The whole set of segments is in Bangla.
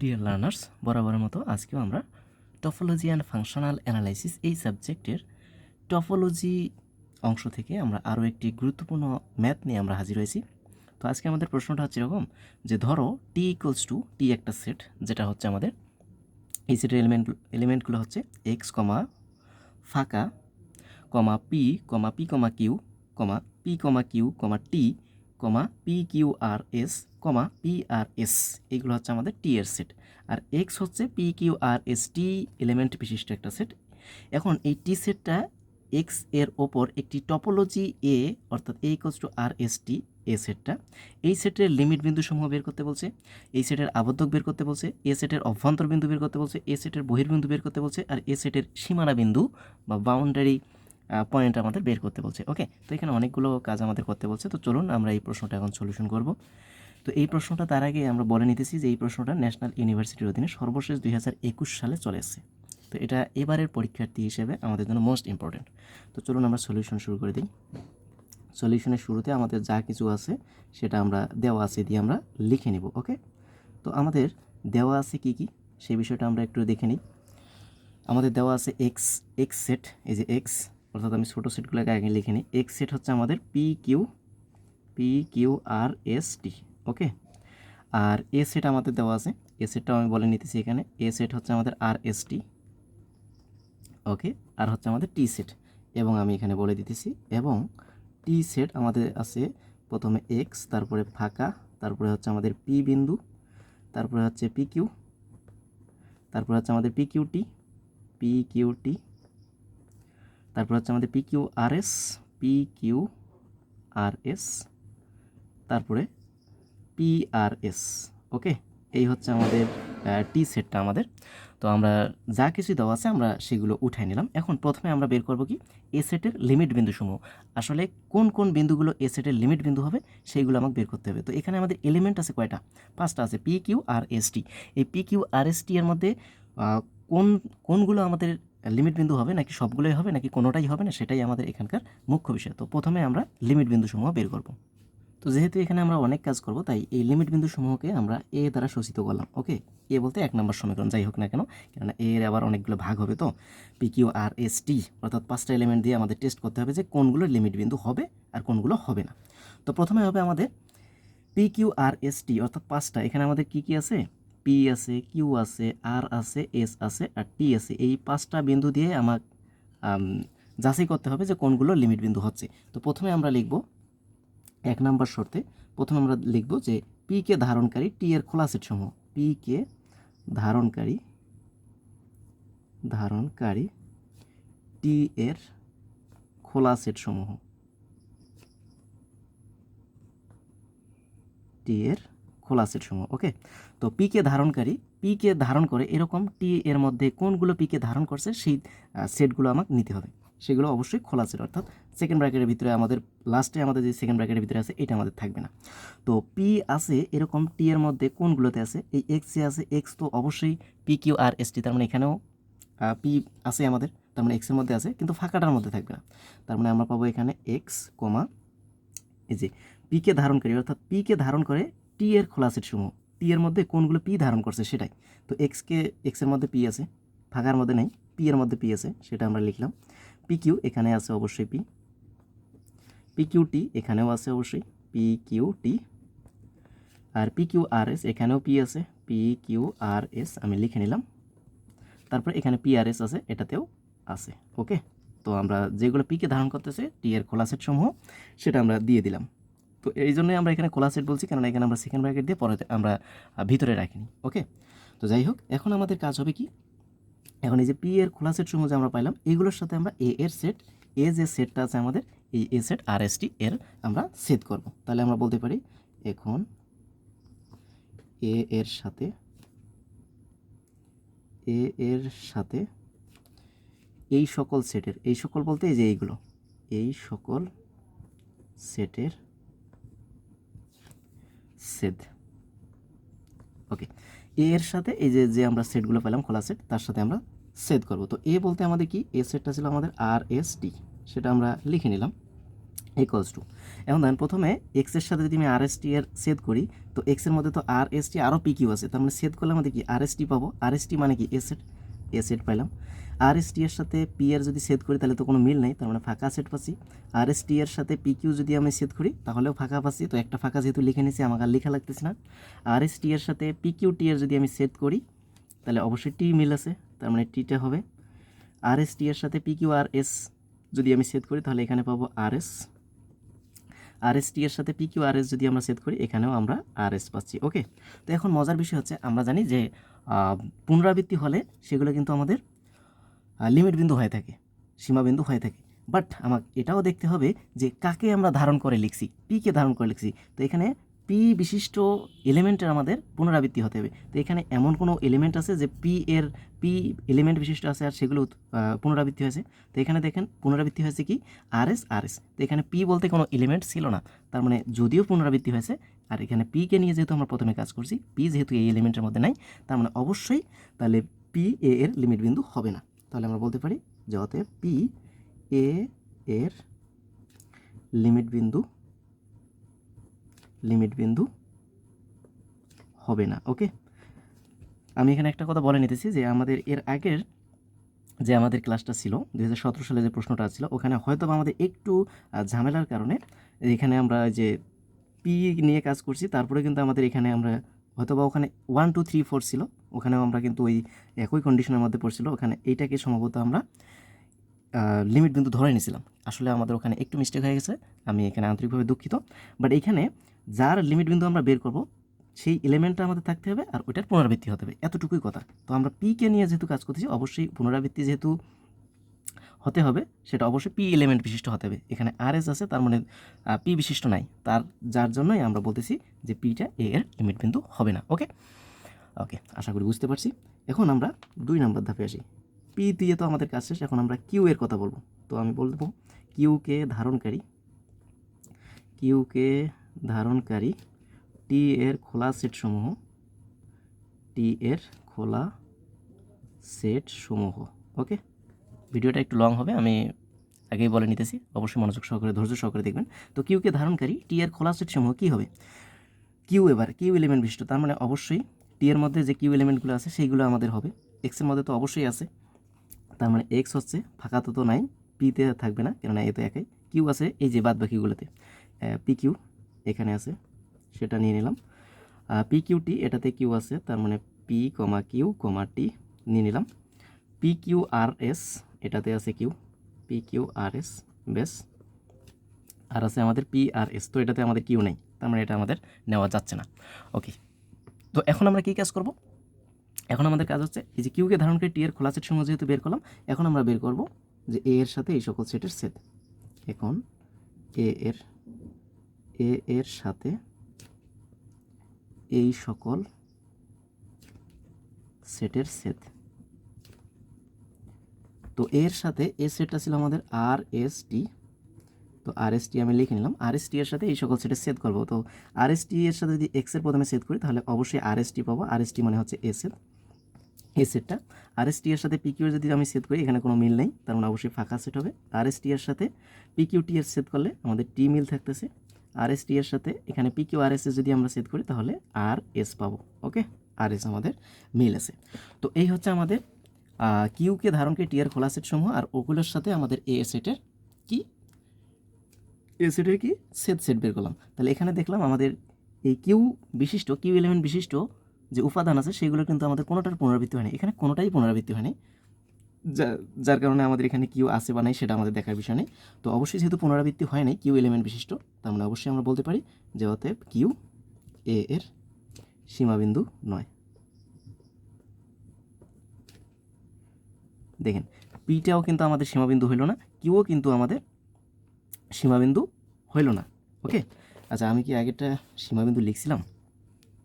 ডিয়ার লার্নার্স বরাবরের মতো আজকেও আমরা টপোলজি অ্যান্ড ফাংশনাল অ্যানালাইসিস এই সাবজেক্টের টপোলজি অংশ থেকে আমরা আরও একটি গুরুত্বপূর্ণ ম্যাথ নিয়ে আমরা হাজির হয়েছি। তো আজকে আমাদের প্রশ্নটা হচ্ছে এরকম যে ধরো টি ইকুয়ালস টু টি একটা সেট যেটা হচ্ছে আমাদের, এই সেটের এলিমেন্ট এলিমেন্টগুলো হচ্ছে এক্স কমা ফাঁকা comma P comma P comma Q comma P comma Q comma T comma P Q R S comma P R S, এগুলো হচ্ছে আমাদের টি এর সেট। আর এক্স হচ্ছে P Q R S, T element বিশিষ্ট একটা সেট। এখন এই টি সেটটা এক্সের ওপর একটি টপোলজি এ অর্থাৎ A equals to R S T A সেটটা। এই সেটের লিমিট বিন্দু সমূহ বের করতে বলছে, এই সেটের আবদ্ধক বের করতে বলছে, এ সেটের অভ্যন্তর বিন্দু বের করতে বলছে, এ সেটের বহির্বিন্দু বের করতে বলছে, আর এ সেটের সীমানা বিন্দু বা বাউন্ডারি পয়েন্ট আমাদের বের করতে বলছে। ওকে তো এখানে অনেকগুলো কাজ আমাদের করতে বলছে, তো চলুন আমরা এই প্রশ্নটা এখন সলিউশন করব। তো এই প্রশ্নটা তার আগে আমরা বলে নিতেছি যে এই প্রশ্নটা ন্যাশনাল ইউনিভার্সিটির অধীনে সর্বশেষ দু হাজার একুশ সালে চলে এসেছে। তো এটা এবারের পরীক্ষার্থী হিসেবে আমাদের জন্য মোস্ট ইম্পর্টেন্ট তো চলুন আমরা সলিউশন শুরু করে দিই। সলিউশনের শুরুতে আমাদের যা কিছু আছে সেটা আমরা দেওয়া আছে দিয়ে আমরা লিখে নিব ওকে তো আমাদের দেওয়া আছে কি কি? সেই বিষয়টা আমরা একটু দেখে নিই। আমাদের দেওয়া আছে এক্স এক্স সেট এই যে এক্স অর্থাৎ আমি ছোটো সেটগুলোকে আগে লিখে নিই। এক্স সেট হচ্ছে আমাদের P Q P Q R S T okay? R A set আমাদের দেওয়া আছে। এ সেটটাও আমি বলে নিতেছি এখানে। এ সেট হচ্ছে আমাদের আর এস টি ওকে? আর হচ্ছে আমাদের টি সেট। এবং আমি এখানে বলে দিতেছি, এবং টি সেট আমাদের আছে প্রথমে এক্স তারপরে ফাঁকা, তারপরে হচ্ছে আমাদের পি বিন্দু, তারপরে হচ্ছে পি কিউ তারপরে হচ্ছে আমাদের P Q T P Q T তারপর হচ্ছে আমাদের P Q R S P Q R S তারপরে পি আর এস ওকে এই হচ্ছে আমাদের টি সেটটা আমাদের। তো আমরা যা কিছু দেওয়া আছে আমরা সেগুলো উঠাই নিলাম। এখন প্রথমে আমরা বের করব কি? এ সেটের লিমিট বিন্দুসমূহ। আসলে কোন কোন বিন্দুগুলো এ সেটের লিমিট বিন্দু হবে, সেইগুলো আমাকে বের করতে হবে। তো এখানে আমাদের এলিমেন্ট আছে কয়টা? পাঁচটা আছে P Q R S T এই P Q R S T এর মধ্যে কোন, কোনগুলো আমাদের লিমিট বিন্দু হবে, নাকি সবগুলোই হবে, নাকি কোনোটাই হবে না, সেটাই আমাদের এখানকার মুখ্য বিষয়। তো প্রথমে আমরা লিমিট বিন্দুসমূহ বের করব। তো যেহেতু এখানে আমরা অনেক কাজ করব, তাই এই লিমিট বিন্দু সমূহকে আমরা এ দ্বারা শোষিত করলাম ওকে এ বলতে এক নম্বর সমীকরণ, যাই হোক না কেন, কেননা এর আবার অনেকগুলো ভাগ হবে তো? P Q R S T অর্থাৎ পাঁচটা এলিমেন্ট দিয়ে আমাদের টেস্ট করতে হবে যে কোনগুলো লিমিট বিন্দু হবে আর কোনগুলো হবে না। তো প্রথমে হবে আমাদের P Q R S T অর্থাৎ পাঁচটা। এখানে আমাদের কি কি আছে? পি আছে কিউ আছে আর আছে এস আছে আর টি আছে। এই পাঁচটা বিন্দু দিয়ে আমার যাচাই করতে হবে যে কোনগুলো লিমিট বিন্দু হচ্ছে। তো প্রথমে আমরা লিখব এক নাম্বার শর্তে প্রথমে আমরা লিখব যে পি কে ধারণকারী টি এর খোলা সেট সমূহ পি কে ধারণকারী ধারণকারী টি এর খোলা সেট সমূহ টি এর খোলা সেট সমূহ ওকে তো পি কে ধারণকারী পি কে ধারণ করে এরকম টি এর মধ্যে কোনগুলো পি কে ধারণ করছে, সেই সেটগুলো আমাকে নিতে হবে। সেগুলো অবশ্যই খোলা সেট, অর্থাৎ সেকেন্ড ব্র্যাকেটের ভিতরে আমাদের লাস্টে আমাদের যে সেকেন্ড ব্র্যাকেটের ভিতরে আছে, এটা আমাদের থাকবে না। তো পি আছে এরকম টি এর মধ্যে কোনগুলোতে আছে? এই এক্সে আছে এক্স তো অবশ্যই P Q R S T তার মানে এখানেও পি আছে আমাদের, তার মানে এক্সের মধ্যে আছে, কিন্তু ফাঁকাটার মধ্যে থাকবে না। তার মানে আমরা পাবো এখানে এক্স কমা এই যে পিকে ধারণকারী অর্থাৎ পিকে ধারণ করে টি এর খোলা সেট সমূহ। টি এর মধ্যে কোনগুলো পি ধারণ করছে সেটাই। তো এক্সকে এক্সের মধ্যে পি আছে, ফাঁকার মধ্যে নেই পি এর মধ্যে পি আছে, সেটা আমরা লিখলাম। পি কিউ এখানে আছে অবশ্যই পি পি কিউ টি এখানেও আছে অবশ্যই পি কিউ টি আর পি কিউ আর এস এখানেও পি আছে পি কিউ আর এস আমি লিখে নিলাম। তারপরে এখানে পি আর এস আছে, এটাতেও আছে ওকে তো আমরা যেগুলো পিকে ধারণ করতেছে টি এর খোলা সেট সমূহ, সেটা আমরা দিয়ে দিলাম। তো এই জন্যই আমরা এখানে খোলা সেট বলছি, কেননা এখানে আমরা সেকেন্ড ব্র্যাকেট দিয়ে পরে আমরা ভিতরে রাখিনি ওকে তো যাই হোক, এখন আমাদের কাজ হবে কি? এখন এই যে পি এর খোলা সেট সমূহ যে আমরা পাইলাম, এগুলোর সাথে আমরা এ এর সেট এ যে সেটটা আছে আমাদের এই এ সেট আর এস টি এর আমরা সেট করব। তাহলে আমরা বলতে পারি এখন এ এর সাথে এ এর সাথে এই সকল সেটের এই সকল বলতে এই যে এইগুলো, এই সকল সেটের সেট ওকে এর সাথে এই যে যে আমরা সেটগুলো পেলাম, খোলা সেট তার সাথে আমরা সেট করব। তো এ বলতে আমাদের কি? এ সেটটা ছিল আমাদের আর এস টি সেটা আমরা লিখে নিলাম। ইকুয়ালস টু এখন দেখেন প্রথমে এক্সের সাথে যদি আমি আর এস টি এর সেট করি, তো এক্সের মধ্যে তো আর এস টি আরও পি কিউ আছে। তার মানে সেট করলে আমাদের কি আর এস টি পাবো? আর এস টি মানে কি এ সেট এ সেট পাইলাম। আর এস টি এর সাথে পি এর যদি সেট করি, তাহলে তো কোনো মিল নেই, তার মানে ফাঁকা সেট পাচ্ছি। আর এস টি এর সাথে পি কিউ যদি আমি সেট করি, তাহলেও ফাঁকা পাচ্ছি। তো একটা ফাঁকা যেহেতু লিখে নিয়েছি, আমাকে আর লেখা লাগতেছে না। আর এস টি এর সাথে পি কিউ টি এর যদি আমি সেট করি, তাহলে অবশ্যই টি মিল আছে, তার মানে টিটা হবে। আর এস টি এর সাথে পি কিউ আর এস যদি আমি সেট করি, তাহলে এখানে পাবো আর এস আর এস টি এর সাথে পি কিউ আর এস যদি আমরা সেট করি, এখানেও আমরা আর এস পাচ্ছি ওকে তো এখন মজার বিষয় হচ্ছে, আমরা জানি যে পুনরাবৃত্তি হলে সেগুলো কিন্তু আমাদের লিমিট বিন্দু হয়ে থাকে সীমাবিন্দু হয়ে থাকে। বাট আমাকে এটাও দেখতে হবে যে, কাকে আমরা ধারণ করে লিখছি পি কে ধারণ করে লিখছি। তো এখানে পি বিশিষ্ট এলিমেন্টের আমাদের পুনরাবৃত্তি হতে হবে। তো এখানে এমন কোনো এলিমেন্ট আছে যে পি এর পি এলিমেন্ট বিশিষ্ট আছে আর সেগুলো পুনরাবৃত্তি হয়েছে। তো এখানে দেখেন পুনরাবৃত্তি হয়েছে কি? আর এস আর এস তো এখানে পি বলতে কোনো এলিমেন্ট ছিল না। তার মানে যদিও পুনরাবৃত্তি হয়েছে, আর এখানে পিকে নিয়ে যেহেতু আমরা প্রথমে কাজ করছি পি যেহেতু এই এলিমেন্টের মধ্যে নাই, তার মানে অবশ্যই তাহলে পি এ এর লিমিট বিন্দু হবে না। তাহলে আমরা বলতে পারি যে অতএব পি এ এর লিমিট বিন্দু লিমিট বিন্দু হবে না ওকে আমি এখানে একটা কথা বলে নিতেছি যে আমাদের এর আগের যে আমাদের ক্লাসটা ছিল দু হাজার সতেরো সালে যে প্রশ্নটা ছিল, ওখানে হয়তো আমাদের একটু ঝামেলার কারণে এখানে আমরা যে পি নিয়ে কাজ করছি, তারপরে কিন্তু আমাদের এখানে আমরা হয়তো বা ওখানে ওয়ান টু থ্রি ফোর ছিল, ওখানেও আমরা কিন্তু ওই একই কন্ডিশনের মধ্যে পড়ছিল, ওখানে এইটাকে সম্ভবত আমরা লিমিট বিন্দু ধরে নিয়েছিলাম। আসলে আমাদের ওখানে একটু মিস্টেক হয়ে গেছে, আমি এখানে আন্তরিকভাবে দুঃখিত। বাট এখানে যার লিমিট বিন্দু আমরা বের করব, সেই এলিমেন্টটা আমাদের থাকতে হবে আর ওইটার পুনরাবৃত্তি হতে হবে। এতটুকুই কথা। তো আমরা পিকে নিয়ে যেহেতু কাজ করতেছি, অবশ্যই পুনরাবৃত্তি যেহেতু হতে হবে, সেটা অবশ্যই পি এলিমেন্ট বিশিষ্ট হতে হবে। এখানে আর এস আছে, তার মানে পি বিশিষ্ট নাই। তার, যার জন্যই আমরা বলতেছি যে পিটা এ এর লিমিট বিন্দু হবে না ওকে ওকে আশা করি বুঝতে পারছি। এখন আমরা দুই নম্বর ধাপে আসি। পি দিয়ে তো আমাদের কাজ শেষ, এখন আমরা কিউ এর কথা বলব। তো আমি বলব কিউকে ধারণকারী কিউকে ধারণকারী টি এর খোলা সেট সমূহ টি এর খোলা সেট সমূহ ওকে ভিডিওটা একটু লং হবে, আমি আগেই বলে নিতেছি। অবশ্যই মনোযোগ সহকারে, ধৈর্য সহকারে দেখবেন। তো কিউকে ধারণকারী টি এর খোলা সেট সমূহ কী হবে? কিউ এবার কিউ এলিমেন্ট বিশিষ্ট, তার মানে অবশ্যই টি এর মধ্যে যে কিউ এলিমেন্টগুলো আছে, সেইগুলো আমাদের হবে। এক্সের মধ্যে তো অবশ্যই আছে। তার মানে এক্স হচ্ছে ফাঁকা তো নাই পিতে থাকবে না, কেননা এ তো একাই। কিউ আছে এই যে বাদ বাকিগুলোতে পি কিউ এখানে আছে, সেটা নিয়ে নিলাম। পি কিউ টি এটাতে কিউ আছে, তার মানে পি কমা কিউ কমা টি নিয়ে নিলাম। পি কিউ আর এস এটাতে আছে Q P Q R S বেশ। আর আছে আমাদের পি আর এস তো এটাতে আমাদের কিউ নেই, তার মানে এটা আমাদের নেওয়া যাচ্ছে না। ওকে তো এখন আমরা কী কাজ করব? এখন আমাদের কাজ হচ্ছে, এই যে কিউকে ধারণ করে টি এর খোলা সেট সময় যেহেতু বের করলাম, এখন আমরা বের করব যে এ এর সাথে এই সকল সেটের সেট। এখন এ এর এ এর সাথে এই সকল সেটের সেট। তো এর সাথে এ সেটটা ছিল আমাদের আর এস টি তো আর এস টি আমি লিখে নিলাম। আর এস টি এর সাথে এই সকল সেটের সেট করব। তো আর এস টি এর সাথে যদি এক্সের প্রথমে সেট করি, তাহলে অবশ্যই আর এস টি পাবো। আর এস টি মানে হচ্ছে এ সেট। এই সেটটা। আর এস টি এর সাথে পিকিউ যদি আমি সেট করি, এখানে কোনো মিল নেই। তার মানে অবশ্যই ফাঁকা সেট হবে। আর এস টি এর সাথে পিকিউ টি এর সেট করলে আমাদের টি মিল থাকতেছে। আর এস টি এর সাথে, এখানে পি কিউ আর এস যদি আমরা সেট করি, তাহলে আর এস পাবো ওকে আর এস আমাদের মিল আছে। তো এই হচ্ছে আমাদের কিউকে ধারণকে টি এর খোলা সেট সমূহ, আর ওগুলোর সাথে আমাদের এ সেটের কি? এ সেটের কি? সেট সেট বের করলাম। তাহলে এখানে দেখলাম আমাদের এই কিউ বিশিষ্ট কিউ এলিমেন্ট বিশিষ্ট যে উপাদান আছে, সেগুলো কিন্তু আমাদের কোনোটার পুনরাবৃত্তি হয়নি। এখানে কোনোটাই পুনরাবৃত্তি হয়নি। যার কারণে আমাদের এখানে কিউ আছে বা নাই সেটা আমাদের দেখার বিষয় নেই। তো অবশ্যই যেহেতু পুনরাবৃত্তি হয় নাই কিউ এলিমেন্ট বিশিষ্ট, তার মানে অবশ্যই আমরা বলতে পারি যে অতএব কিউ এ এর সীমাবিন্দু নয়। দেখেন পিটাও কিন্তু আমাদের সীমাবিন্দু হইল না কিউও কিন্তু আমাদের সীমাবিন্দু হইল না ওকে আচ্ছা আমি কি আগেরটা সীমাবিন্দু লিখছিলাম?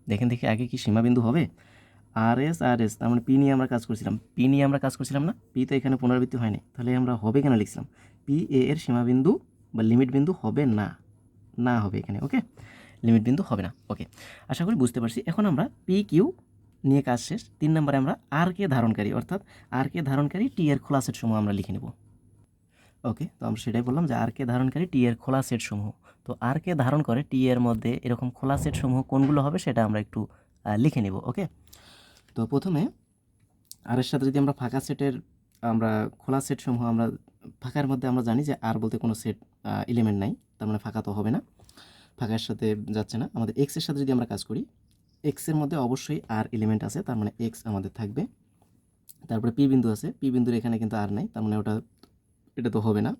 দেখেন দেখি আগে কি সীমাবিন্দু হবে। আর এস আর এস তার মানে পি নিয়ে আমরা কাজ করছিলাম। পি নিয়ে আমরা কাজ করছিলাম না, পি তো এখানে পুনরাবৃত্তি হয়নি তাহলে আমরা হবে কেন লিখছিলাম? পি এ এর সীমাবিন্দু বা লিমিট বিন্দু হবে না না হবে এখানে, ওকে? লিমিট বিন্দু হবে না, ওকে। আশা করি বুঝতে পারছি। এখন আমরা পি কিউ নিয়ে কাজ শেষ। তিন নম্বরে আমরা আর কে ধারণকারী, অর্থাৎ আর কে ধারণকারী টি এর খোলা সেট সমূহ আমরা লিখে নেব। ওকে, তো আমরা সেটাই বললাম যে আর কে ধারণকারী টি এর খোলা সেট সমূহ। তো আর কে ধারণ করে টি এর মধ্যে এরকম খোলা সেট সমূহ কোনগুলো হবে সেটা আমরা একটু লিখে নেব, ওকে? তো প্রথমে আরের সাথে যদি আমরা ফাঁকা সেটের, আমরা খোলা সেট সমূহ আমরা, ফাঁকার মধ্যে আমরা জানি যে আর বলতে কোনো সেট এলিমেন্ট নাই, তার মানে ফাঁকা তো হবে না। ফাঁকার সাথে যাচ্ছে না। আমাদের এক্সের সাথে যদি আমরা কাজ করি এক্সের মধ্যে অবশ্যই আর এলিমেন্ট আছে, তার মানে এক্স আমাদের থাকবে। তারপরে পি বিন্দু আছে পি বিন্দুর এখানে কিন্তু আর নাই, তার মানে ওটা, এটা তো হবে না।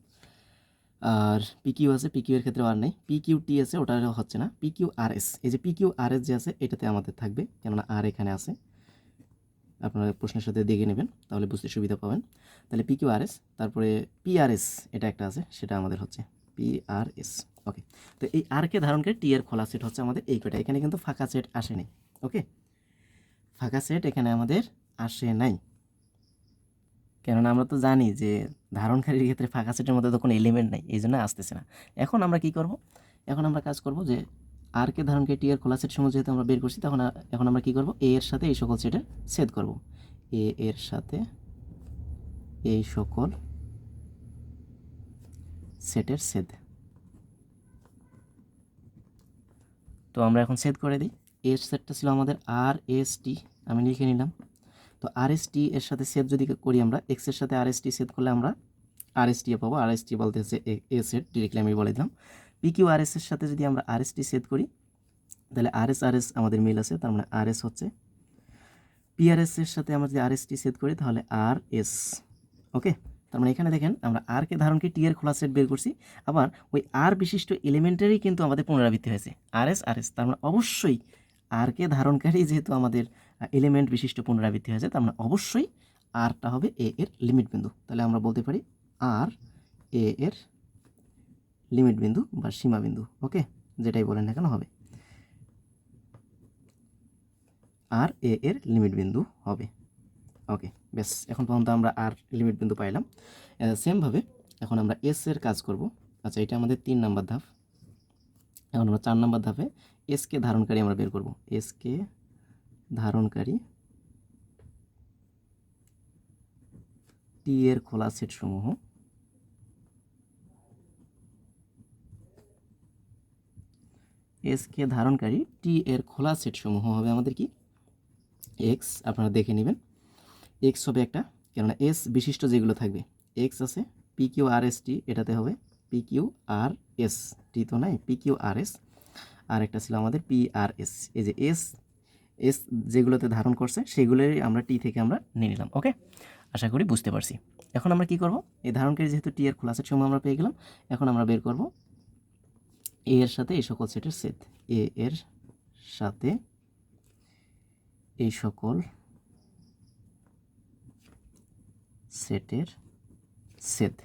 আর পি কিউ আছে পিকিউ এর ক্ষেত্রে আর নেই। পিকিউ টি আছে ওটা হচ্ছে না। পি কিউ আর এস এই যে পি কিউ আর এস যে আছে, এটাতে আমাদের থাকবে, কেননা আর এখানে আছে। আপনারা প্রশ্নের সাথে দেখে নেবেন, তাহলে বুঝতে সুবিধা পাবেন। তাহলে পি কিউ আর এস তারপরে পিআরএস এটা একটা আছে, সেটা আমাদের হচ্ছে পিআরএস ওকে তো এই আরকে ধারণ করে টি এর খোলা সেট হচ্ছে আমাদের এই কটা, এখানে কিন্তু ফাঁকা সেট আসেনি ওকে ফাঁকা সেট এখানে আমাদের আসে নাই, কেননা আমরা তো জানি যে ধারণকারীর ক্ষেত্রে ফাঁকা সেটের মধ্যে তো কোনো এলিমেন্ট নেই, এই জন্য আসতেছে না। এখন আমরা কি করব? এখন আমরা কাজ করব যে আর কে ধারণকে টি এর খোলা সেট সমূহ যেহেতু আমরা বের করছি, তখন এখন আমরা কী করব? এ এর সাথে এই সকল সেটের সেদ করব। এ এর সাথে এই সকল সেটের সেদ তো আমরা এখন সেদ করে দিই। এর সেটটা ছিল আমাদের আর এস টি, আমি লিখে নিলাম। তো আর এস টি এর সাথে সেট যদি করি আমরা, এক্সের সাথে আর এস টি সেট করলে আমরা আর এস টি পাবো। আর এস টি বলতে হচ্ছে এ সেট ডিরেক্টলি আমি বলে দিলাম। পিকিউ আর এসের সাথে যদি আমরা আর এসটি সেট করি, তাহলে আর এস আর এস আমাদের মিল আছে, তার মানে আর এস হচ্ছে পিআরএস এর সাথে আমরা যদি আর এসটি সেট করি, তাহলে আর এস ওকে তার মানে এখানে দেখেন, আমরা আর কে ধারণকে টি এর খোলা সেট বের করছি, আবার ওই আর বিশিষ্ট এলিমেন্টেরই কিন্তু আমাদের পুনরাবৃত্তি হয়েছে আর এস আর এস তার মানে অবশ্যই আর কে ধারণকারী যেহেতু আমাদের এলিমেন্ট বিশিষ্ট পুনরাবৃত্তি হয়েছে, তার মানে অবশ্যই আরটা হবে এ এর লিমিট বিন্দু। তাহলে আমরা বলতে পারি আর এ এর লিমিট বিন্দু বা সীমা বিন্দু ওকে যেটাই বলেন না কেন হবে। আর এ এর লিমিট বিন্দু হবে ওকে বেশ এখন পর্যন্ত আমরা আর লিমিট বিন্দু পাইলাম। সেমভাবে এখন আমরা এস এর কাজ করব। আচ্ছা এটা আমাদের তিন নাম্বার ধাপ। এখন আমরা চার নাম্বার ধাপে এসকে ধারণকারী আমরা বের করব। এসকে ধারণকারী টি এর খোলা সেট সমূহ এস কে ধারণকারী টি এর খোলা সেট সমূহ হবে আমাদের কি? এক্স আপনারা দেখে নেবেন। এক্স হবে একটা, কেননা এস বিশিষ্ট যেগুলো থাকবে এক্স আছে P Q R S T এটাতে হবে P Q R S T তো নাই পি কিউ আর এস আর একটা ছিল আমাদের পি আর এস এই যে এস এস যেগুলোতে ধারণ করছে সেগুলোই আমরা টি থেকে আমরা নিয়ে নিলাম ওকে আশা করি বুঝতে পারছি। এখন আমরা কি করব? এই ধারণকারী যেহেতু টি এর খোলাসের সময় আমরা পেয়ে গেলাম, এখন আমরা বের করব এ এর সাথে এই সকল সেটের সেট। এ এর সাথে এই সকল সেটের সেট।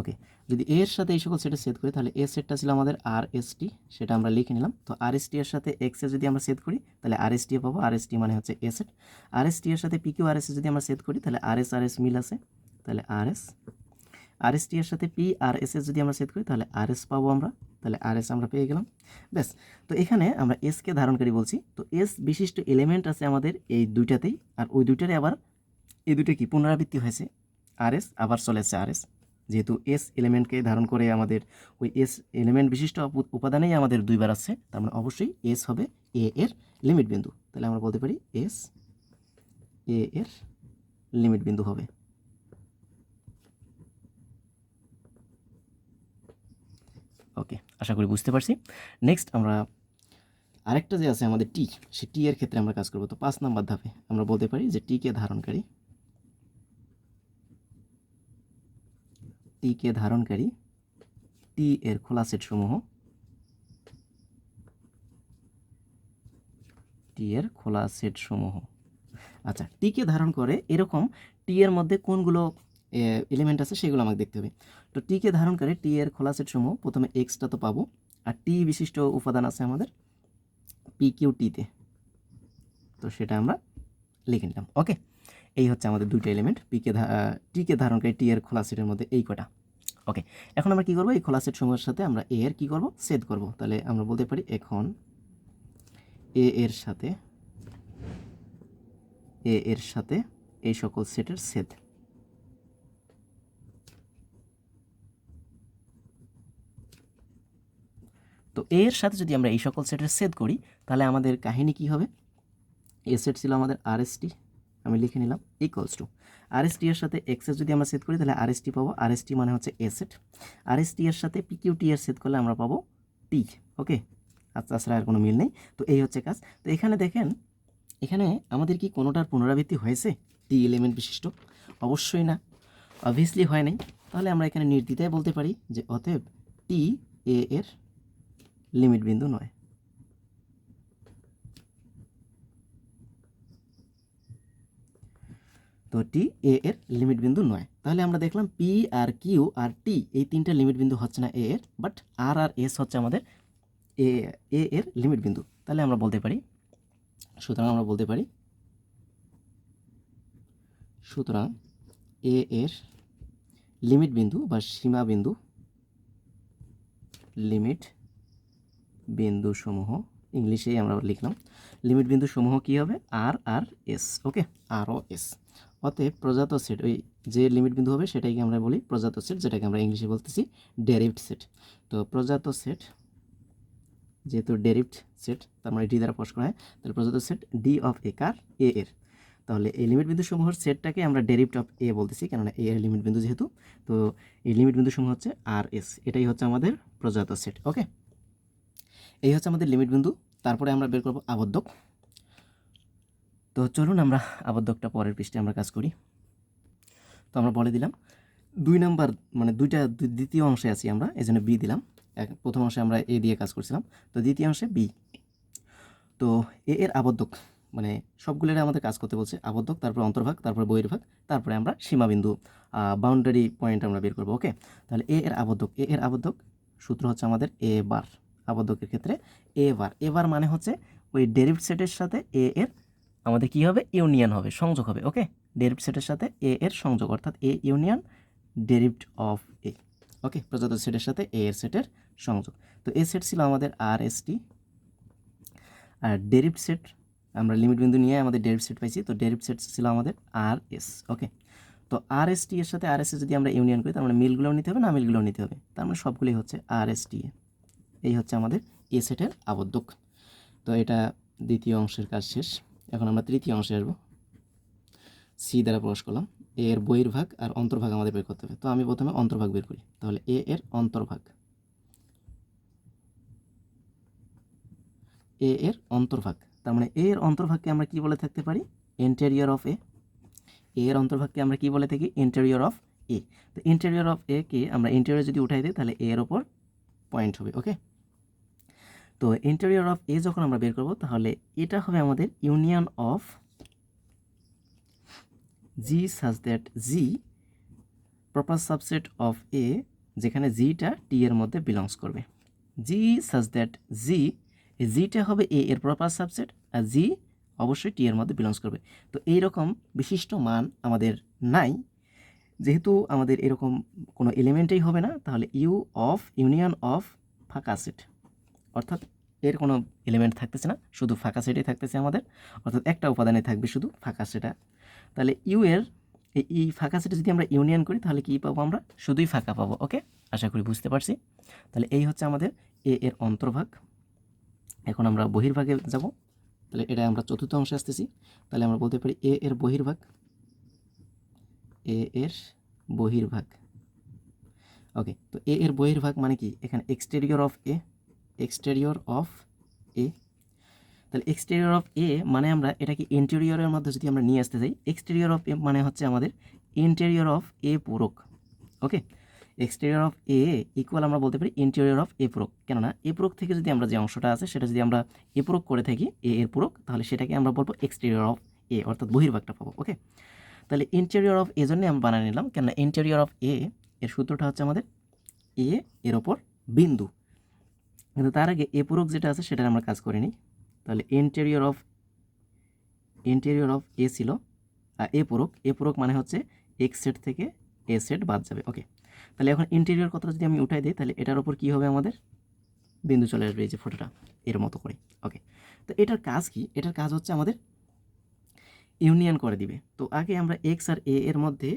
ওকে যদি এর সাথে এই সকল সেটে সেট করি, তাহলে এ সেটটা ছিল আমাদের আর টি সেটা আমরা লিখে নিলাম। তো আর টি এর সাথে এক্স এ যদি আমরা সেট করি, তাহলে আর এস টি পাবো। আর টি মানে হচ্ছে এ সেট। আর টি এর সাথে পি কিউ আর এস যদি আমরা সেট করি, তাহলে আর এস আর এস মিল আছে। তাহলে আর এস আর এস টি এর সাথে পি আর এস এস যদি আমরা সেট করি, তাহলে আর এস পাবো আমরা। তাহলে আর এস আমরা পেয়ে গেলাম। ব্যাস, তো এখানে আমরা এসকে ধারণকারী বলছি। তো এস বিশিষ্ট এলিমেন্ট আছে আমাদের এই দুইটাতেই, আর ওই দুইটারে আবার, এই দুইটা কি? পুনরাবৃত্তি হয়েছে। আর এস আবার চলে এসছে আর এস যেহেতু এস এলিমেন্টকে ধারণ করে আমাদের ওই এস এলিমেন্ট বিশিষ্ট উপাদানেই আমাদের দুইবার আসছে, তার মানে অবশ্যই এস হবে এ এর লিমিট বিন্দু। তাহলে আমরা বলতে পারি এস এ এর লিমিট বিন্দু হবে। ওকে আশা করি বুঝতে পারছি। নেক্সট আমরা আরেকটা যে আছে আমাদের টি সে টি এর ক্ষেত্রে আমরা কাজ করব। তো পাঁচ নাম্বার ধাপে আমরা বলতে পারি যে টি কে ধারণকারী। টি কে ধারণকারী টি এর খোলা সেট সমূহ। টি এর খোলা সেট সমূহ। আচ্ছা টি কে ধারণ করে এরকম টি এর মধ্যে কোনগুলো এলিমেন্ট আছে সেগুলো আমাকে দেখতে হবে। তো টিকে ধারণ করে টি এর খোলা সেট সমূহ প্রথমে এক্সটা তো পাবো। আর টি বিশিষ্ট উপাদান আছে আমাদের পি কিউ টিতে তো। সেটা আমরা লিখে নিলাম। ওকে এই হচ্ছে আমাদের দুইটা এলিমেন্ট পিকে টিকে ধারণকারী টি এর খোলা সেটের মধ্যে এই কটা। ওকে এখন আমরা কি করব? এই খোলা সেট সমূহের সাথে আমরা এ এর কী করব? সেট করব। তাহলে আমরা বলতে পারি এখন এ এর সাথে এ এর সাথে এই সকল সেটের সেট সাথে যদি আমরা এই সকল সেটের সেট করি, তাহলে আমাদের কাহিনী কি হবে? এ সেট ছিল আমাদের আর এস টি আমি লিখে নিলাম equals to R S T এর সাথে এক্সেস যদি আমরা সেট করি, তাহলে আর এস টি পাবো আর এস টি মানে হচ্ছে এ সেট। আর এস টি এর সাথে পিকিউ টি এর সেট করলে আমরা পাবো টি, ওকে? আর তাছাড়া আর কোনো মিল নেই। তো এই হচ্ছে কাজ। তো এখানে দেখেন, এখানে আমাদের কি কোনোটার পুনরাবৃত্তি হয়েছে? টি এলিমেন্ট বিশিষ্ট? অবশ্যই না। অবভিয়াসলি হয় নাই। তাহলে আমরা এখানে নির্দ্বিধায় বলতে পারি যে অতএব টি এ এর লিমিট বিন্দু নয়। তো টি এ এর লিমিট বিন্দু নয়। তাহলে আমরা দেখলাম পি আর কিউ আর টি এই তিনটা লিমিট বিন্দু হচ্ছে না এ এর বাট আর আর এস হচ্ছে আমাদের এ এ এর লিমিট বিন্দু। তাহলে আমরা বলতে পারি, সুতরাং আমরা বলতে পারি, সুতরাং এ এর লিমিট বিন্দু বা সীমা বিন্দু লিমিট বিন্দু সমূহ ইংলিশেই আমরা লিখলাম। লিমিট বিন্দু সমূহ কী হবে? আর আর এস ওকে আর ও এস অতএব প্রজাত সেট, ওই যে লিমিট বিন্দু হবে সেটাকে আমরা বলি প্রজাত সেট, যেটাকে আমরা ইংলিশে বলতেছি ডেরিভড সেট। তো প্রজাত সেট, যেহেতু ডেরিভড সেট, তার মানে ডি দ্বারা প্রকাশ করা হয়, তাহলে প্রজাত সেট ডি অফ এ কার? এ এর। তাহলে এই লিমিট বিন্দু সমূহের সেটটাকে আমরা ডেরিভড অফ এ বলতেছি, কেননা এ এর লিমিট বিন্দু যেহেতু, তো এই লিমিট বিন্দু সমূহ হচ্ছে আর এস এটাই হচ্ছে আমাদের প্রজাত সেট ওকে এই হচ্ছে আমাদের লিমিট বিন্দু। তারপরে আমরা বের করব আবদ্ধক তো চলুন আমরা আবদ্ধকটা পরের পৃষ্ঠে আমরা কাজ করি। তো আমরা বলে দিলাম, দুই নাম্বার মানে দুইটা দ্বিতীয় অংশে আছি আমরা এই জন্য বি দিলাম। এক, প্রথম অংশে আমরা এ দিয়ে কাজ করছিলাম। তো দ্বিতীয় অংশে বি তো এ এর আবদ্ধক মানে সবগুলোর আমাদের কাজ করতে বলছে আবদ্ধক তারপর অন্তর্ভাগ, তারপর বহির্ভাগ, তারপরে আমরা সীমাবিন্দু বাউন্ডারি পয়েন্ট আমরা বের করব ওকে তাহলে এ এর আবদ্ধক এ এর আবদ্ধক সূত্র হচ্ছে আমাদের এ বার আবদ্ধকের ক্ষেত্রে এ বার এ বার মানে হচ্ছে ওই ডেরিভড সেটের সাথে এ এর আমাদের কি হবে? ইউনিয়ন হবে, সংযোগ হবে ওকে ডেরিভড সেটের সাথে এ এর সংযোগ, অর্থাৎ এ ইউনিয়ন ডেরিভড অফ এ ওকে প্রজাত সেটের সাথে এ এর সেটের সংযোগ। তো এ সেট ছিল আমাদের আর এস টি আর ডেরিভ সেট আমরা লিমিট বিন্দু নিয়ে আমাদের ডেরিভ সেট পাইছি, তো ডেরিভ সেট ছিল আমাদের আর এস ওকে তো আর এস টি এর সাথে আর এস এ যদি আমরা ইউনিয়ন করি, তার মানে মিলগুলো নিতে হবে, না মিলগুলো নিতে হবে? তার মানে সবগুলোই হচ্ছে আর এস টি এ। এই হচ্ছে আমাদের এ সেটের আবদ্ধক তো এটা দ্বিতীয় অংশের কাজ শেষ। এখন আমরা তৃতীয় অংশে আসব। সি দ্বারা প্রকাশ করলাম। এ এর বহির্ভাগ আর অন্তর্ভাগ আমাদের বের করতে হবে। তো আমি প্রথমে অন্তর্ভাগ বের করি। তাহলে এ এর অন্তর্ভাগ। এ এর অন্তর্ভাগ। তার মানে এ এর অন্তর্ভাগকে আমরা কি বলে থাকতে পারি? ইন্টেরিয়র অফ এ এর অন্তর্ভাগকে আমরা কি বলে থাকি? ইন্টেরিয়র অফ এ তো ইন্টেরিয়র অফ এ কে আমরা ইন্টেরিয়র যদি উঠাই দিই, তাহলে এর ওপর পয়েন্ট হবে ওকে তো ইন্টেরিয়র অফ এ যখন আমরা বের করব, তাহলে এটা হবে আমাদের union of G such that G proper subset of A যেখানে জিটা টি এর মধ্যে বিলংস করবে। জি সাজ দ্যাট জি জিটা হবে এ এর প্রপার সাবসেট আর জি অবশ্যই টি এর মধ্যে বিলংস করবে। তো এই রকম বিশিষ্ট মান আমাদের নাই। যেহেতু আমাদের এরকম কোনো এলিমেন্টেই হবে না, তাহলে ইউ অফ ইউনিয়ন অফ ফাঁকা সেট অর্থাৎ এর কোনো এলিমেন্ট থাকতেছে না, শুধু ফাঁকা সেটই থাকতেছে আমাদের। অর্থাৎ একটা উপাদানে থাকবে শুধু ফাঁকা সেটা। তাহলে ইউ এর এই এই ফাঁকা সেটে যদি আমরা ইউনিয়ন করি, তাহলে কী পাবো আমরা? শুধুই ফাঁকা পাবো ওকে আশা করি বুঝতে পারছি। তাহলে এই হচ্ছে আমাদের এ এর অন্তর্ভাগ। এখন আমরা বহির্ভাগে যাব। তাহলে এটা আমরা চতুর্থ অংশে আসতেছি। তাহলে আমরা বলতে পারি এ এর বহির্ভাগ। এ এর বহির্ভাগ। ওকে তো এ এর বহির্ভাগ মানে কি? এখানে exterior of A exterior of A তাহলে এক্সটেরিয়র অফ এ মানে আমরা এটাকে ইন্টেরিয়রের মধ্যে যদি আমরা নিয়ে আসতে চাই এক্সটেরিয়র অফ এ মানে হচ্ছে আমাদের ইন্টেরিয়র অফ এ পূরক okay exterior of A equal আমরা বলতে পারি ইন্টেরিয়র অফ এ পূরক, কেননা এ পূরক থেকে যদি আমরা যে অংশটা আছে, সেটা যদি আমরা এ পূরক করে থাকি এ এর পূরক, তাহলে সেটাকে আমরা বলব এক্সটেরিয়র অফ এ অর্থাৎ বহির্ভাগটা পাবো ওকে তাহলে ইন্টেরিয়র অফ এ জন্যে আমরা বানিয়ে নিলাম, কেননা ইন্টেরিয়র অফ এ এর সূত্রটা হচ্ছে আমাদের এ এর ওপর বিন্দু কিন্তু তার আগে এ পূরক যেটা আছে সেটার আমরা কাজ করে নিই। তাহলে interior of interior of A ছিল আর এ পূরক এ পূরক মানে হচ্ছে এক্স সেট থেকে এ সেট বাদ যাবে। ওকে তাহলে এখন ইন্টেরিয়র কথাটা যদি আমি উঠাই দিই, তাহলে এটার উপর কী হবে আমাদের? বিন্দু চলে আসবে এই যে ফটোটা এর মতো করে ওকে তো এটার কাজ কি? এটার কাজ হচ্ছে আমাদের ইউনিয়ন করে দিবে। তো আগে আমরা এক্স আর এ এর মধ্যে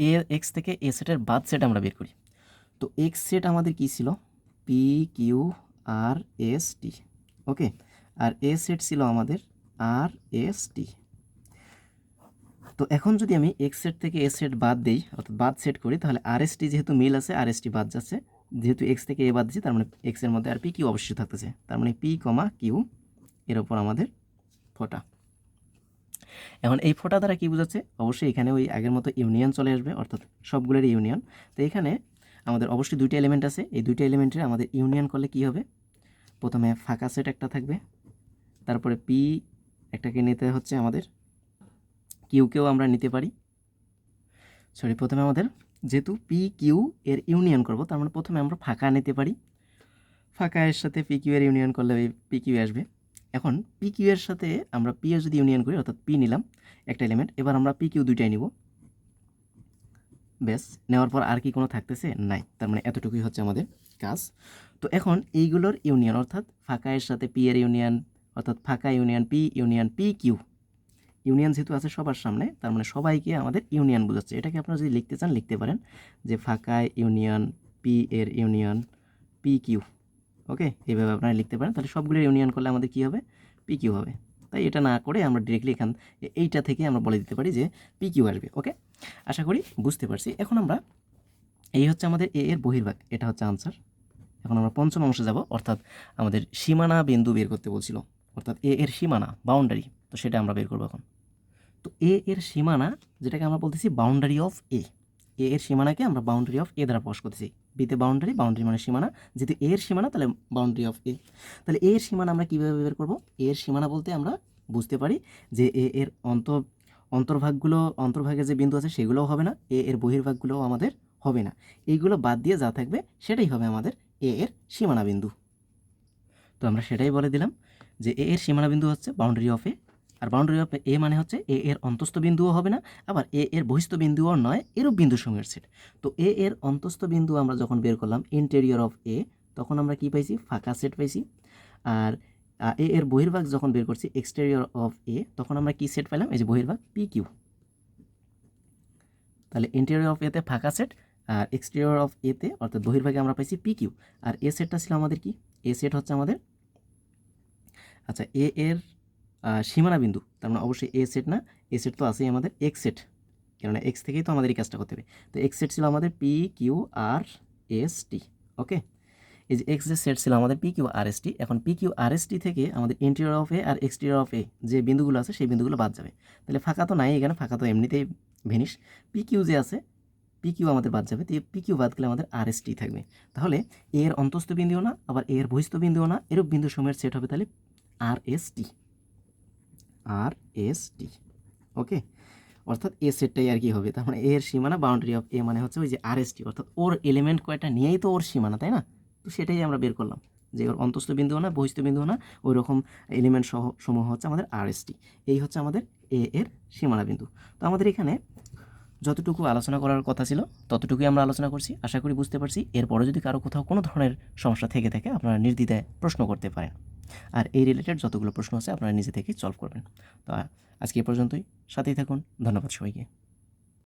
এ এক্স থেকে এ সেটের বাদ সেট আমরা বের করি। তো এক্স সেট আমাদের কী ছিল? P Q R S T okay R A set ছিল আমাদের আর এস টি তো এখন যদি আমি এক্স সেট থেকে এস সেট বাদ দিই, অর্থাৎ বাদ সেট করি, তাহলে আর এস টি যেহেতু মিল আছে আর এস টি বাদ যাচ্ছে। যেহেতু এক্স থেকে এ বাদ দিচ্ছি তার মানে এক্সের মধ্যে আর পি কিউ অবশ্যই থাকতেছে। তার মানে পি কমা কিউ এর ওপর আমাদের ফোটা। এখন এই ফোটা দ্বারা কি বোঝাচ্ছে? অবশ্যই এখানে ওই আগের মতো ইউনিয়ন চলে আসবে, অর্থাৎ সবগুলোর ইউনিয়ন। তো এখানে আমাদের অবশ্যই দুইটা এলিমেন্ট আছে। এই দুইটা এলিমেন্টের আমাদের ইউনিয়ন করলে কি হবে? প্রথমে ফাঁকা সেট একটা থাকবে। তারপরে পি একটাকে নিতে হচ্ছে আমাদের কিউকেও আমরা নিতে পারি। সরি প্রথমে আমাদের যেহেতু পি কিউ এর ইউনিয়ন করব, তার মানে প্রথমে আমরা ফাঁকা নিতে পারি। ফাঁকা এর সাথে পি কিউ এর ইউনিয়ন করলে পি কিউ আসবে। এখন পি কিউ এর সাথে আমরা পি এর যদি ইউনিয়ন করি, অর্থাৎ পি নিলাম একটা এলিমেন্ট এবার আমরা পি কিউ দুইটাই নিব। ব্যাস নেওয়ার পর আর কি কোনো থাকতেছে? নাই। তার মানে এতটুকুই হচ্ছে আমাদের কাজ। তো এখন এইগুলোর ইউনিয়ন, অর্থাৎ ফাঁকা এর সাথে পি এর ইউনিয়ন, অর্থাৎ ফাঁকা union P union P, Q. Union যেহেতু আছে সবার সামনে, তার মানে সবাইকে আমাদের ইউনিয়ন বোঝাচ্ছে। এটাকে আপনারা যদি লিখতে চান, লিখতে পারেন যে ফাঁকা ইউনিয়ন, পি এর ইউনিয়ন, পি, কিউ। ওকে? এইভাবে আপনারা লিখতে পারেন। তাহলে সবগুলো ইউনিয়ন করলে আমাদের কী হবে? পি, কিউ হবে। তাই এটা না করে আমরা ডিরেক্টলি এখান, এইটা থেকে আমরা বলে দিতে পারি যে পি কিউ আসবে ওকে আশা করি বুঝতে পারছি। এখন আমরা, এই হচ্ছে আমাদের এ এর বহির্ভাগ, এটা হচ্ছে আনসার এখন আমরা পঞ্চম অংশে যাব, অর্থাৎ আমাদের সীমানা বিন্দু বের করতে বলছিল। অর্থাৎ এ এর সীমানা বাউন্ডারি তো সেটা আমরা বের করব এখন। তো এ এর সীমানা, যেটাকে আমরা বলতেছি বাউন্ডারি অফ এ এ এর সীমানাকে আমরা বাউন্ডারি অফ এ দ্বারা প্রকাশ করতেছি। বিতে বাউন্ডারি বাউন্ডারি মানে সীমানা। যেহেতু এ এর সীমানা, তাহলে বাউন্ডারি অফ এ তাহলে এ এর সীমানা আমরা কীভাবে বের করব? এ এর সীমানা বলতে আমরা বুঝতে পারি যে এ এর অন্ত অন্তর্ভাগগুলো অন্তর্ভাগে যে বিন্দু আছে সেগুলোও হবে না। এ এর বহির্ভাগগুলোও আমাদের হবে না। এইগুলো বাদ দিয়ে যা থাকবে সেটাই হবে আমাদের এ এর সীমানা বিন্দু। তো আমরা সেটাই বলে দিলাম যে এ এর সীমানা বিন্দু হচ্ছে বাউন্ডারি অফ এ আর বাউন্ডারি অফ এ মানে হচ্ছে এ এর অন্তস্থ বিন্দুও হবে না, আবার এ এর বহিস্থ বিন্দুও নয়, এরূপ বিন্দু সমূহের সেট। তো এ এর অন্তস্থ বিন্দু আমরা যখন বের করলাম ইন্টেরিয়র অফ এ তখন আমরা কি পাইছি? ফাঁকা সেট পাইছি। আর এ এর বহির্ভাগ যখন বের করছি এক্সটেরিয়র অফ এ তখন আমরা কি সেট পেলাম এই যে বহির্ভাগ পি কিউ তাহলে ইন্টেরিয়র অফ এতে ফাঁকা সেট, আর এক্সটেরিয়র অফ এতে অর্থাৎ বহির্ভাগে আমরা পাইছি পি কিউ আর এ সেটটা ছিল আমাদের কি? এ সেট হচ্ছে আমাদের আচ্ছা এ এর সীমানা বিন্দু। তার মানে অবশ্যই এ সেট না এ সেট তো আছেই আমাদের এক্স সেট কেননা এক্স থেকেই তো আমাদের এই কাজটা করতে হবে। তো এক্স সেট ছিল আমাদের P Q R S T okay এই যে এক্স যে সেট ছিল আমাদের P Q R S T এখন P Q R S T থেকে আমাদের ইন্টেরিয়র অফ এ আর এক্সটেরিয়র অফ এ যে বিন্দুগুলো আছে, সেই বিন্দুগুলো বাদ যাবে। তাহলে ফাঁকা তো নাই এখানে, ফাঁকা তো এমনিতেই ভেনিস। পি কিউ যে আছে পি কিউ আমাদের বাদ যাবে। তো পি কিউ বাদ গেলে আমাদের আর এস টি থাকবে। তাহলে এর অন্তস্থ বিন্দুও না, আবার এর বহিস্থ বিন্দুও না, এরূপ বিন্দু সময়ের সেট হবে তাহলে আর এস টি আর এস টি ওকে অর্থাৎ এ সেটটাই আর কি হবে, তার মানে এর সীমানা বাউন্ডারি অফ এ মানে হচ্ছে ওই যে আর এস টি অর্থাৎ ওর এলিমেন্ট কয়টা নিয়েই তো ওর সীমানা, তাই না? তো সেটাই আমরা বের করলাম, যে ওর অন্তস্থ বিন্দুও না বহিস্থ বিন্দুও না ওই রকম এলিমেন্ট সহ, সমূহ হচ্ছে আমাদের আর এস টি এই হচ্ছে আমাদের এ এর সীমানা বিন্দু। তো আমাদের এখানে যতটুকু আলোচনা করার কথা ছিল, ততটুকুই আমরা আলোচনা করছি, আশা করি বুঝতে পারছি। এরপরে যদি কারও কোথাও কোনো ধরনের সমস্যা থেকে থাকে, আপনারা নির্দ্বিধায় প্রশ্ন করতে পারেন। আর এই রিলেটেড যতগুলো প্রশ্ন আছে আপনারা নিজে থেকেই সলভ করবেন। তো আজকে এ পর্যন্তই। সাথেই থাকুন। ধন্যবাদ সবাইকে।